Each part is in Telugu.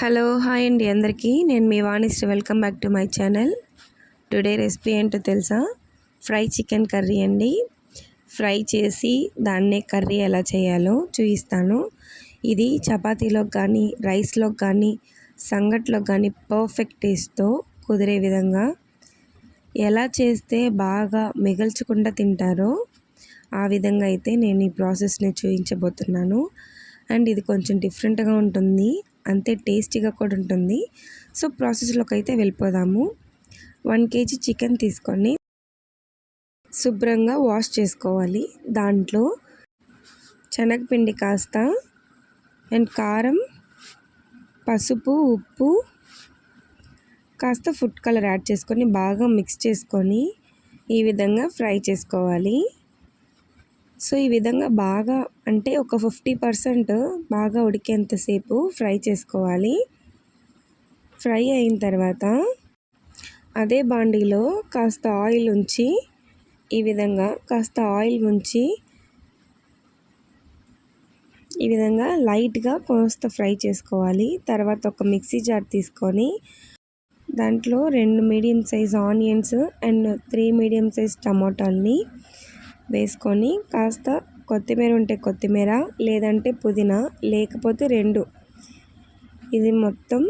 హలో హాయ్ అండి అందరికీ. నేను మీ Vanisri. Welcome back to my channel. Today recipe ఏంటో తెలుసా? ఫ్రై చికెన్ కర్రీ అండి. ఫ్రై చేసి దాన్నే కర్రీ ఎలా చేయాలో చూపిస్తాను. ఇది చపాతీలోకి కానీ రైస్లోకి కానీ సంగట్లో కానీ పర్ఫెక్ట్ టేస్ట్తో కుదిరే విధంగా ఎలా చేస్తే బాగా మిగల్చకుండా తింటారో ఆ విధంగా అయితే నేను ఈ ప్రాసెస్ని చూపించబోతున్నాను. అండ్ ఇది కొంచెం డిఫరెంట్గా ఉంటుంది. అంతే టేస్టీగా కూడా ఉంటుంది. సో ప్రాసెస్లోకి అయితే వెళ్ళిపోదాము. వన్ కేజీ చికెన్ తీసుకొని శుభ్రంగా వాష్ చేసుకోవాలి దాంట్లో. శనగపిండి కాస్త అండ్ కారం పసుపు ఉప్పు కాస్త ఫుడ్ కలర్ యాడ్ చేసుకొని బాగా మిక్స్ చేసుకొని ఈ విధంగా ఫ్రై చేసుకోవాలి. సో ఈ విధంగా బాగా అంటే ఒక ఫిఫ్టీ పర్సెంట్ బాగా ఉడికేంతసేపు ఫ్రై చేసుకోవాలి. ఫ్రై అయిన తర్వాత అదే బాండీలో కాస్త ఆయిల్ ఉంచి ఈ విధంగా కాస్త ఆయిల్ ఉంచి ఈ విధంగా లైట్గా కాస్త ఫ్రై చేసుకోవాలి. తర్వాత ఒక మిక్సీ జార్ తీసుకొని దాంట్లో రెండు medium size onions and three medium size టమాటాలని వేసుకొని కాస్త కొత్తిమీర ఉంటే కొత్తిమీర లేదంటే పుదీనా లేకపోతే రెండు. ఇది మొత్తం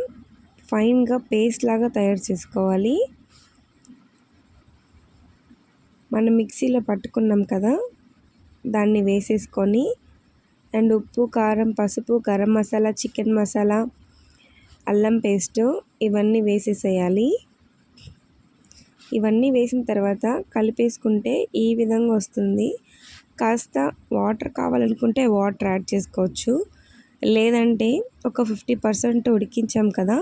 ఫైన్గా పేస్ట్ లాగా తయారు చేసుకోవాలి. మనం మిక్సీలో పట్టుకున్నాం కదా దాన్ని వేసేసుకొని అండ్ ఉప్పు కారం పసుపు గరం మసాలా చికెన్ మసాలా అల్లం పేస్టు ఇవన్నీ వేసేసేయాలి. ఇవన్నీ వేసిన తర్వాత కలిపేసుకుంటే ఈ విధంగా వస్తుంది. కాస్త వాటర్ కావాలనుకుంటే వాటర్ యాడ్ చేసుకోవచ్చు. లేదంటే ఒక ఫిఫ్టీ పర్సెంట్ ఉడికించాం కదా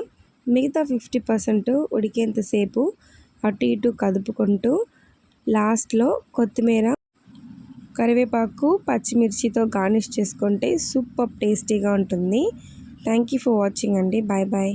మిగతా ఫిఫ్టీ పర్సెంట్ ఉడికేంతసేపు అటు ఇటు కదుపుకుంటూ లాస్ట్లో కొత్తిమీర కరివేపాకు పచ్చిమిర్చితో గార్నిష్ చేసుకుంటే సూపర్ టేస్టీగా ఉంటుంది. థ్యాంక్ యూ ఫర్ వాచింగ్ అండి. Bye bye.